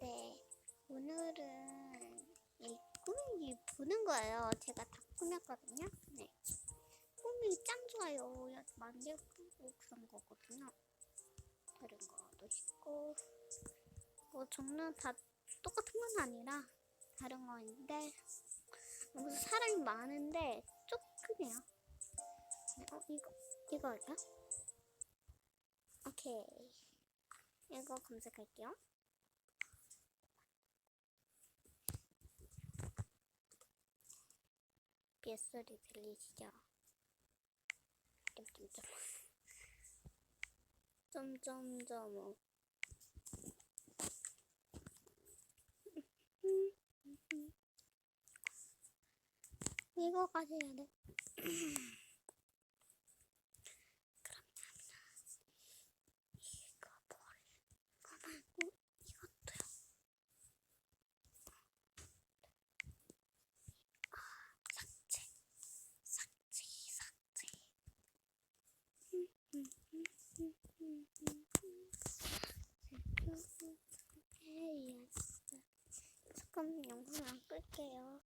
네, 오늘은 이 꾸미기 보는 거예요. 제가 다 꾸몄거든요. 네, 꾸미기 짱 좋아요. 만들고 그런 거거든요. 그런 거도 있고 뭐 종류 다 똑같은 건 아니라 다른 거인데 여기서 사람이 많은데 조금이요. 네, 어 이거 이거 할까? 오케이. 이거 검색할게요. 빗소리 들리시죠? 점점점 점점점 이거까지 해야 돼. 그러면 이거 머리 이거 말고 이것도요. 아 삭제 삭제 삭제. 조금 영상을 끌게요.